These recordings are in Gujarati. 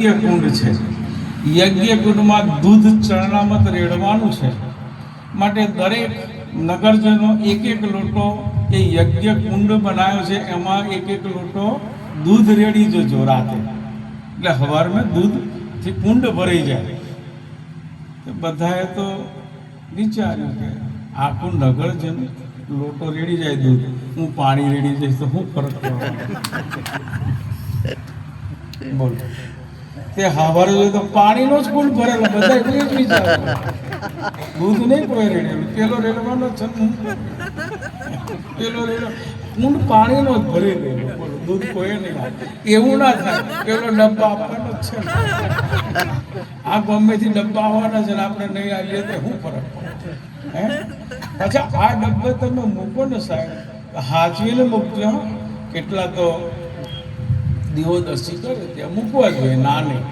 યજ્ઞ કુંડ છે. યજ્ઞકુંડમાં દૂધ ચરણામત રેડવાનું છે. માટે દરેક નગરજનો એક એક લોટો એ યજ્ઞ કુંડ બનાવ્યો છે. એમાં એક એક લોટો દૂધ રેડી જજો રાતે. એટલે સવારમાં દૂધથી કુંડ ભરાઈ જાય. તો બધાએ તો વિચાર્યું કે આખું નગરજન લોટો રેડી જાય દૂધ. હું પાણી રેડી જઈશ તો હું ફરક બોલો. તે હવારે જોઈએ તો પાણીનો જ કુંડ ભરેલો, બધા એટલું જ વિચારે દૂધ નહીં રેડેલું, પેલો રેડવાનો છે. પેલો રેડો કુંડ પાણીનો જ ભરી રહેલો દૂધ કોઈ નહીં એવું ના થાય, પેલો ડબ્બા આપવાનો છે. આ ગમેથી ડબ્બા આવવાના છે આપણે નહીં આવીએ તો શું ફરક હે? અચ્છા, આ ડબ્બે તમે મૂકો ને સાહેબ, હાચવીને મૂકજો કેટલા તો દીવો દર્શી કરે ત્યાં મૂકવા જોઈએ ના નહીં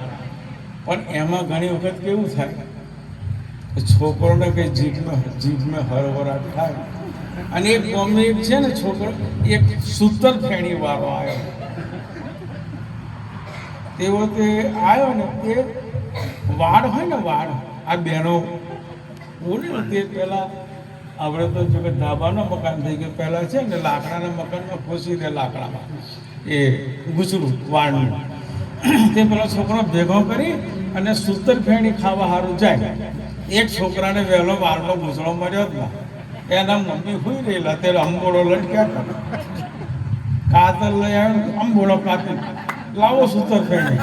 પણ એમાં ઘણી વખત કેવું થાય કે છોકરોને કંઈ જીભમાં જીભમાં હરવરાટ થાય. અને એક મમ્મી છે ને છોકરો, એક સૂતર ફેણી વાળો આવ્યો તે આવ્યો ને તે વાડ હોય ને વાડ આ બહેનો બોલે ને તે પહેલાં આપણે તો જો કે ધાબાનું મકાન થઈ ગયું. પહેલાં છે ને લાકડાના મકાનમાં ખુશી દે લાકડામાં. એ ગુસરું વાળનું તે પેલો છોકરો ભેગો કરી અને સૂતર ફેણી ખાવા સારું જાય. એક છોકરાને વહેલો વાળનો ઘૂસડો મળ્યો જ ના. એના મમ્મી હુઈ રહેલા. તે અંબોળો લટક્યા કરે કાતર લઈ આવ્યો અંબોળો કાતર. લાવો સૂતર ફેણી.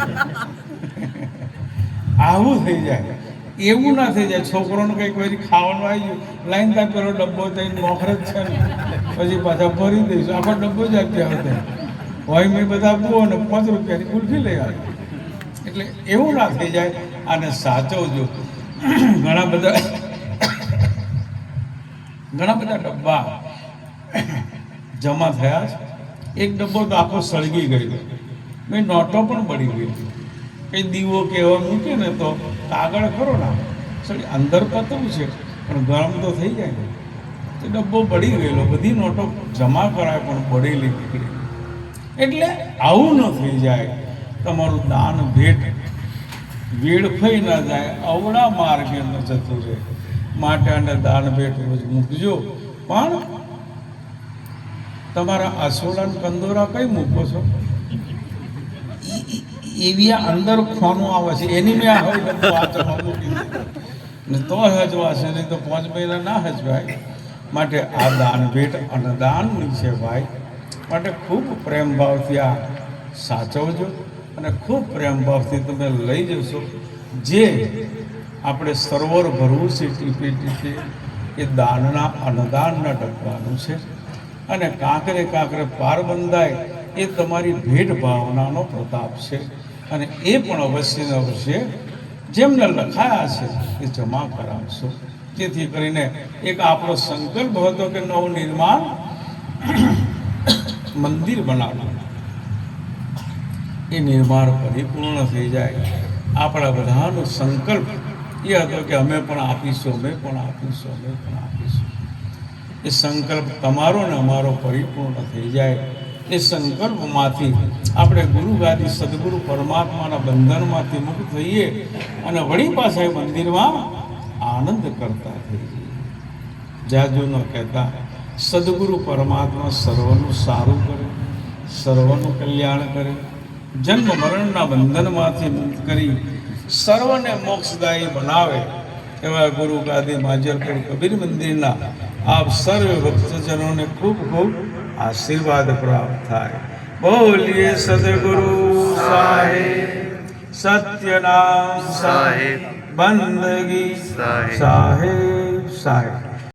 આવું થઈ જાય. એવું ના થઈ જાય. છોકરોનું કંઈક પછી ખાવાનું આવી ગયું, લાઈન ત્યાં પેલો ડબ્બો થઈને જ છે ને. પછી પાછા ભરી દઈશું. આખો ડબ્બો જ આપી હતા હોય મેં બધા બહુ અને પાંચ રૂપિયાની કુલ્ફી લઈ આવે. એટલે એવું ના થઈ જાય. અને સાચવજો ઘણા બધા ઘણા બધા ડબ્બા જમા થયા છે. એક ડબ્બો તો આખો સળગી ગયો. મેં નોટો પણ પડી ગઈ કંઈ દીવો કે એવા મૂકે ને તો કાગળ ખરો ના સોરી અંદર પતવું છે, પણ ગરમ તો થઈ જાય ને. તે ડબ્બો પડી ગયેલો, બધી નોટો જમા કરાય, પણ પડેલી નીકળી. એટલે આવું ન થઈ જાય. તમારું દાન ભેટ વેડફાઈ ન જાય, અવળા માર્ગે ન જતું રહે. માટે આને દાન ભેટ રોજ મૂકજો. પણ તમારા આસોડા કંદોરા કઈ મૂકો છો? એવી આ અંદર ખોનું આવે છે. એની મેં ડબ્બો હાથમાં મૂકી ને તો હજવાશે નહીં તો પાંચ મહિના ના હજવાય. માટે આ દાન ભેટ અન્નદાનની છે ભાઈ. માટે ખૂબ પ્રેમ ભાવથી આ સાચવજો અને ખૂબ પ્રેમ ભાવથી તમે લઈ જશો. જે આપણે સરોવર ભરવું છે ટીપે ટીપે એ દાનના અન્નદાનના ડબ્બાનું છે. અને કાંકરે કાંકરે પાર બંધાય, એ તમારી ભેટ ભાવનાનો પ્રતાપ છે. અને એ પણ અવશ્ય ને અવશ્ય જેમને લખાયા છે, એ જમા કરાવશો. જેથી કરીને એક આપણો સંકલ્પ હતો કે નવું નિર્માણ મંદિર બનાવવું. એ નિર્માણ પરિપૂર્ણ થઈ જાય. આપણા બધાનો સંકલ્પ એ હતો કે અમે પણ આપીશું, અમે પણ આપીશું, અમે પણ આપીશું. એ સંકલ્પ તમારો ને અમારો પરિપૂર્ણ થઈ જાય. એ સંકલ્પમાંથી આપણે ગુરુ ગાદી સદગુરુ પરમાત્માના બંધનમાંથી મુક્ત થઈએ અને વળી પાછા મંદિરમાં આનંદ કરતા થઈ જઈએ જાજુ ન કહેતા, સદગુરુ પરમાત્મા સર્વનું સારું કરે, સર્વનું કલ્યાણ કરે, જન્મ મરણના બંધનમાંથી મુક્ત કરી સર્વને મોક્ષદાયી બનાવે એવા ગુરુ ગાદી માજલપુર કબીર મંદિરના આપ સર્વ ભક્તજનોને ખૂબ ખૂબ આશીર્વાદ પ્રાપ્ત થાય બોલીએ સદગુરુ સાહેબ સત્યનામ સાહેબ બંદગી સાહેબ. સાહેબ સાહેબ